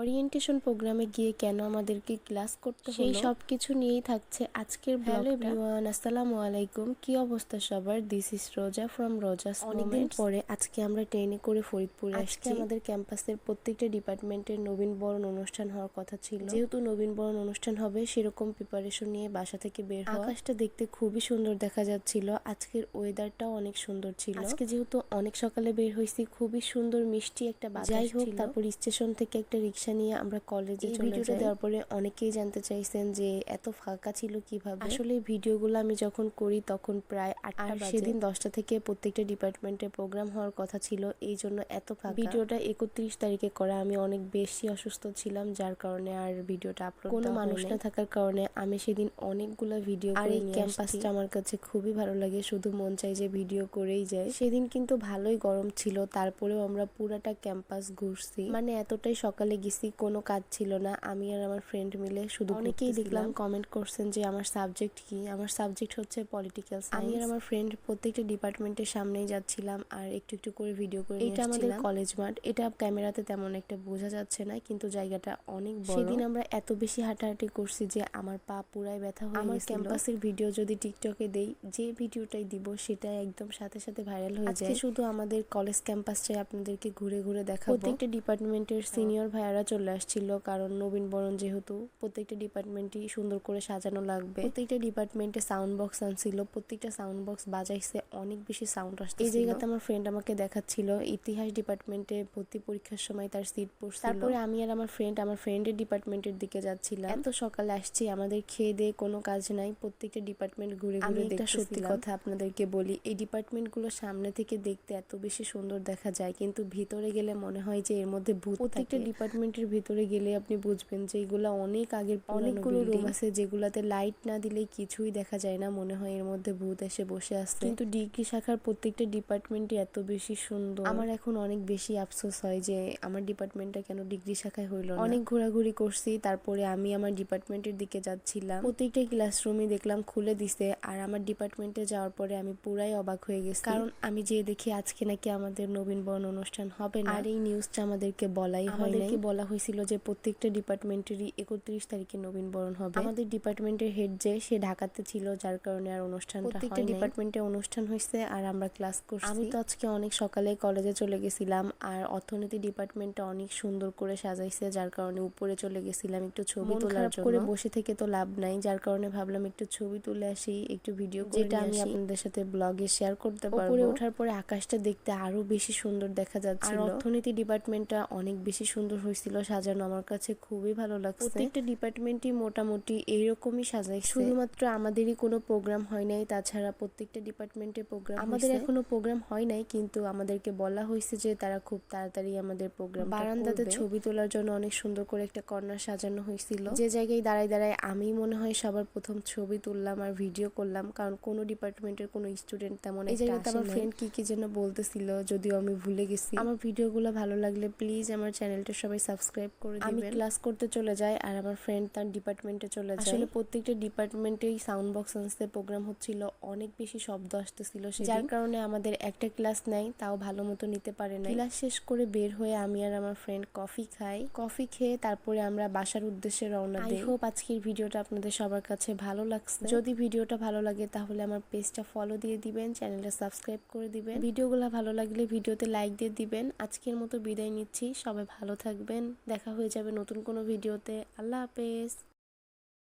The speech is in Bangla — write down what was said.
ওরিয়েন্টেশন প্রোগ্রামে গিয়ে কেন আমাদেরকে ক্লাস করতে সেই সব কিছু নিয়েই থাকছে আজকের হ্যালো এভরিওয়ান আসসালামু আলাইকুম। কি অবস্থা সবার? This is Roja from Roja's অনেকদিন পরে আজকে আমরা ট্রেনে করে ফরিদপুরে আজকে আসছি। আমাদের ক্যাম্পাসের প্রত্যেকটা ডিপার্টমেন্টের নবীন বরণ অনুষ্ঠান হওয়ার কথা ছিল। যেহেতু নবীন বরণ অনুষ্ঠান হবে সেরকম প্রিপারেশন নিয়ে বাসা থেকে বের হওয়া। আকাশটা দেখতে খুবই সুন্দর দেখা যাচ্ছিল। আজকের ওয়েদারটাও অনেক সুন্দর ছিল। আজকে যেহেতু অনেক সকালে বের হয়েছি খুবই সুন্দর মিষ্টি একটা বাতাস যাই হোক তারপর স্টেশন থেকে একটা রিক্সা নিয়ে আমরা কলেজে ভিডিওটা দেওয়ার পরে অনেকেই জানতে চাইছেন যে এত ফাঁকা ছিল কীভাবে? আসলে ভিডিওগুলো আমি যখন করি তখন প্রায় আটটা আর সেদিন দশটা থেকে প্রত্যেকটা ডিপার্টমেন্টে প্রোগ্রাম হওয়ার কথা ছিল এই জন্য এত ফাঁকা। ভিডিওটা একত্রিশ তারিখে করা আমি অনেক বেশি অসুস্থ ছিলাম যার কারণে আর ভিডিওটা আপলোড কোনো মানুষ না থাকার কারণে আমি সেদিন অনেকগুলো ভিডিও আর করে এই ক্যাম্পাসটা ক্যাম্পাসটা আমার কাছে খুবই ভালো লাগে শুধু মন চাই যে ভিডিও করেই যায় সেদিন কিন্তু ভালোই গরম ছিল তারপরেও আমরা পুরাটা ক্যাম্পাস ঘুরছি। মানে এতটাই সকালে গেছি কোনো কাজ ছিল না। আমি আর আমার ফ্রেন্ড মিলে শুধু অনেকেই দেখলাম কমেন্ট করছেন যে আমার সাবজেক্ট কি? আমার সাবজেক্ট হচ্ছে পলিটিক্যাল আমি আর আমার ফ্রেন্ড প্রত্যেকটা ডিপার্টমেন্টের সামনেই যাচ্ছিলাম আর একটু একটু করে ভিডিও করে এটা আমাদের কলেজ মাঠ। এটা ক্যামেরাতে তেমন একটা বোঝা যাচ্ছে না কিন্তু জায়গাটা অনেক বড়। সেদিন আমরা এত বেশি হাঁটাহাঁটি করছি যে আমার পা পুরাই ব্যথা হয়ে আমার ক্যাম্পাসের ভিডিও যদি টিকটকে দেই যে ভিডিওটাই দিব সেটা একদম সাথে সাথে ভাইরাল হয়ে যায়। শুধু আমাদের কলেজ ক্যাম্পাসটাই আপনাদেরকে ঘুরে ঘুরে দেখাবো। প্রত্যেকটা ডিপার্টমেন্টের সিনিয়র ভাইয়ারা চলে আসছিল কারণ নবীন বরণ যেহেতু প্রত্যেকটা ডিপার্টমেন্টই সুন্দর করে সাজানো লাগবে। প্রত্যেকটা ডিপার্টমেন্টে সাউন্ড বক্স আনছিল প্রত্যেকটা সাউন্ড বক্স বাজাইছে অনেক বেশি সাউন্ড আসছে এই জায়গাতে আমার ফ্রেন্ড আমাকে দেখাচ্ছিল ইতিহাস ডিপার্টমেন্টে ভর্তি পরীক্ষার সময় তার সিট পড়ছিল তারপরে আমি আর আমার ফ্রেন্ড আমার ফ্রেন্ডের ডিপার্টমেন্টের দিকে যাচ্ছিলাম। এত সকালে আসছি আমাদের খেয়ে দিয়ে কোনো কাজ নাই প্রত্যেকটা ডিপার্টমেন্ট ঘুরে ঘুরে একটা সত্যি কথা আপনাদেরকে বলি এই ডিপার্টমেন্টগুলো সামনে থেকে দেখতে এত বেশি সুন্দর দেখা যায় কিন্তু ভিতরে গেলে মনে হয় যে এর মধ্যে ভূত প্রত্যেকটা ডিপার্টমেন্টের ভিতরে গেলে আপনি বুঝবেন যে এগুলো অনেক আগের অনেকগুলো রুম আছে যেগুলাতে লাইট না দিলে কিছুই দেখা যায় না মনে হয় এর মধ্যে ভূত এসে বসে আসছে কিন্তু ডিগ্রি শাখার প্রত্যেকটা ডিপার্টমেন্টই এত বেশি সুন্দর। আমার এখন অনেক বেশি আফসোস হয় যে আমার ডিপার্টমেন্টটা কেন ডিগ্রি শাখায় হইল না। অনেক ঘোরাঘুরি করছি তারপরে আমি আমার ডিপার্টমেন্টের দিকে যাচ্ছিলাম। প্রত্যেকটা ক্লাসরুমই দেখলাম খুলে দিছে আর আমার ডিপার্টমেন্টে যাওয়ার পরে আমি পুরাই অবাক হয়ে গেছি। কারণ আমি যে দেখি আজকে নাকি আমাদের নবীন বরণ অনুষ্ঠান হবে না। আর এই নিউজটা আমাদেরকে বলাই হয় আমাদেরকে বলা হয়েছিল যে প্রত্যেকটা ডিপার্টমেন্টেরই একত্রিশ তারিখে নবীন বরণ হবে। আমাদের ডিপার্টমেন্টের হেড যে সে ঢাকাতে ছিল যার কারণে আর অনুষ্ঠান প্রত্যেকটা ডিপার্টমেন্টে অনুষ্ঠান হয়েছে আর আমরা ক্লাস করছি। আমি তো আজকে অনেক সকালে কলেজে চলে গেছিলাম আর অর্থনীতি ডিপার্টমেন্টটা অনেক সুন্দর করে সাজাইছে যার কারণে উপরে চলে গেছিলাম একটু ছবি তোলার জন্য। করে বসে থেকে তো লাভ নাই যার কারণে ভাবলাম একটু ছবি তুলে আসি একটু ভিডিও যেটা আমি আপনাদের সাথে ব্লগে শেয়ার করতে পারব। উপরে ওঠার পরে আকাশটা দেখতে আরও বেশি সুন্দর দেখা যাচ্ছে আর অর্থনীতি ডিপার্টমেন্টটা অনেক বেশি সুন্দর হয়েছিল সাজানো আমার কাছে খুবই ভালো লাগছে। প্রত্যেকটা ডিপার্টমেন্টই মোটামুটি এইরকমই সাজাইছে। শুধুমাত্র আমাদেরই কোনো প্রোগ্রাম হয় নাই তাছাড়া প্রত্যেকটা ডিপার্টমেন্টে প্রোগ্রাম আমাদের এখনও প্রোগ্রাম হয় নাই কিন্তু আমাদেরকে বলা হয়েছে যে তারা খুব তাড়াতাড়ি আমাদের প্রোগ্রাম বারান্দাতে ছবি তোলার জন্য অনেক সুন্দর করে একটা কর্নার সাজানো হয়েছিল যে জায়গায় দাঁড়ায় দাঁড়ায় আমি মনে হয় সবার প্রথম ছবি তুললাম আর ভিডিও করলাম কারণ কোনো ডিপার্টমেন্টের কোনো স্টুডেন্ট তেমন এই জায়গাতে আমার ফ্রেন্ড কি কি যেন বলতেছিল যদিও আমি ভুলে গেছি। আমার ভিডিওগুলো ভালো লাগলে প্লিজ আমার চ্যানেলটা সবাই সাবস্ক্রাইব করে দিবেন। আমি ক্লাস করতে চলে যাই আর আমার ফ্রেন্ড তার ডিপার্টমেন্টে চলে যায়। আসলে প্রত্যেকটা ডিপার্টমেন্টেই সাউন্ড বক্স আনতে প্রোগ্রাম হচ্ছিল অনেক বেশি শব্দ আসতেছিল যার কারণে আমাদের একটা ক্লাস নাই তাও ভালো মতো নিতে পারে না ক্লাস শেষ করে বের হয়ে আমি আর আমার ফ্রেন্ড কফি খাই। কফি খেয়ে তারপরে আমরা বাসার উদ্দেশ্যে রওনা দিই। হোপ আজকের ভিডিওটা আপনাদের সবার কাছে ভালো লাগছে। যদি ভিডিওটা ভালো লাগে তাহলে আমার পেজটা ফলো দিয়ে দিবেন চ্যানেলটা সাবস্ক্রাইব করে দিবেন। ভিডিওগুলো ভালো লাগলে ভিডিওতে লাইক দিয়ে দিবেন। আজকের মতো বিদায় নিচ্ছি সবাই ভালো থাকবেন। দেখা হয়ে যাবে নতুন কোনো ভিডিওতে। আল্লাহ হাফেজ।